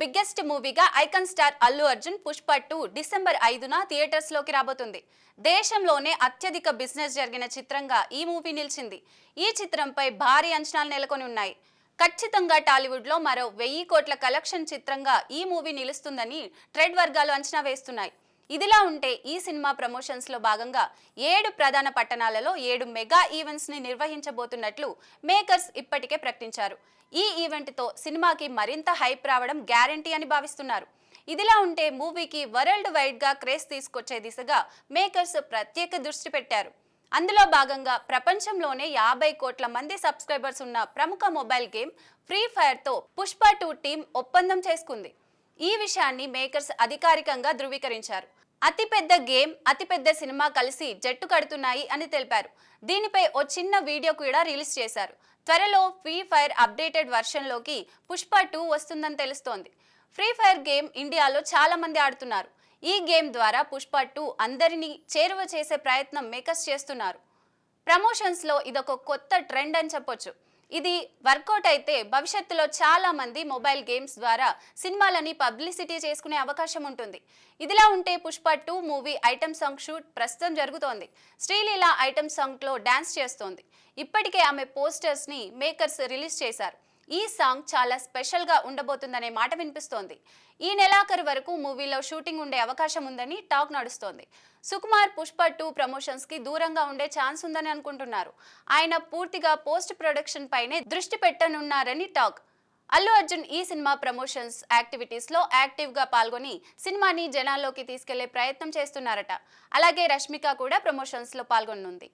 Biggest మూవీగా icon star Allu Arjun Pushpa two December ఐదున థియేటర్స్లోకి రాబోతుంది. దేశంలోనే అత్యధిక బిజినెస్ జరిగిన చిత్రంగా ఈ మూవీ నిలిచింది. ఈ చిత్రంపై భారీ అంచనాలు నెలకొని ఉన్నాయి. ఖచ్చితంగా టాలీవుడ్లో మరో వెయ్యి కోట్ల కలెక్షన్ చిత్రంగా ఈ మూవీ నిలుస్తుందని ట్రేడ్ వర్గాలు అంచనా వేస్తున్నాయి. ఇదిలా ఉంటే ఈ సినిమా ప్రమోషన్స్లో భాగంగా ఏడు ప్రధాన పట్టణాలలో ఏడు మెగా ఈవెంట్స్ని నిర్వహించబోతున్నట్లు మేకర్స్ ఇప్పటికే ప్రకటించారు. ఈ ఈవెంట్తో సినిమాకి మరింత హైప్ రావడం గ్యారంటీ అని భావిస్తున్నారు. ఇదిలా ఉంటే మూవీకి వరల్డ్ వైడ్గా క్రేజ్ తీసుకొచ్చే దిశగా మేకర్స్ ప్రత్యేక దృష్టి పెట్టారు. అందులో భాగంగా ప్రపంచంలోనే యాభై కోట్ల మంది సబ్స్క్రైబర్స్ ఉన్న ప్రముఖ మొబైల్ గేమ్ ఫ్రీ ఫైర్తో పుష్ప టూ టీం ఒప్పందం చేసుకుంది. ఈ విషయాన్ని మేకర్స్ అధికారికంగా ధృవీకరించారు. అతిపెద్ద గేమ్ అతిపెద్ద సినిమా కలిసి జట్టు కడుతున్నాయి అని తెలిపారు. దీనిపై ఓ చిన్న వీడియో కూడా రిలీజ్ చేశారు. త్వరలో ఫ్రీ ఫైర్ అప్డేటెడ్ వర్షన్లోకి పుష్ప టూ వస్తుందని తెలుస్తోంది. ఫ్రీ ఫైర్ గేమ్ ఇండియాలో చాలా మంది ఆడుతున్నారు. ఈ గేమ్ ద్వారా పుష్ప టూ అందరినీ చేరువ చేసే ప్రయత్నం మేకర్స్ చేస్తున్నారు. ప్రమోషన్స్లో ఇదొక కొత్త ట్రెండ్ అని చెప్పొచ్చు. ఇది వర్కౌట్ అయితే భవిష్యత్తులో చాలా మంది మొబైల్ గేమ్స్ ద్వారా సినిమాలని పబ్లిసిటీ చేసుకునే అవకాశం ఉంటుంది. ఇదిలా ఉంటే Pushpa two movie item song shoot ప్రస్తుతం జరుగుతోంది. శ్రీలీల ఐటమ్ సాంగ్లో డాన్స్ చేస్తోంది. ఇప్పటికే ఆమె పోస్టర్స్ని మేకర్స్ రిలీజ్ చేశారు. ఈ సాంగ్ చాలా స్పెషల్గా ఉండబోతుందనే మాట వినిపిస్తోంది. ఈ నెలాఖరు వరకు మూవీలో షూటింగ్ ఉండే అవకాశం ఉందని టాక్ నడుస్తోంది. సుకుమార్ పుష్ప టూ ప్రమోషన్స్కి దూరంగా ఉండే ఛాన్స్ ఉందని అనుకుంటున్నారు. ఆయన పూర్తిగా పోస్ట్ ప్రొడక్షన్ పైనే దృష్టి పెట్టనున్నారని టాక్. అల్లు అర్జున్ ఈ సినిమా ప్రమోషన్స్ యాక్టివిటీస్లో యాక్టివ్గా పాల్గొని సినిమాని జనాల్లోకి తీసుకెళ్ళే ప్రయత్నం చేస్తున్నారట. అలాగే రష్మిక కూడా ప్రమోషన్స్లో పాల్గొనుంది.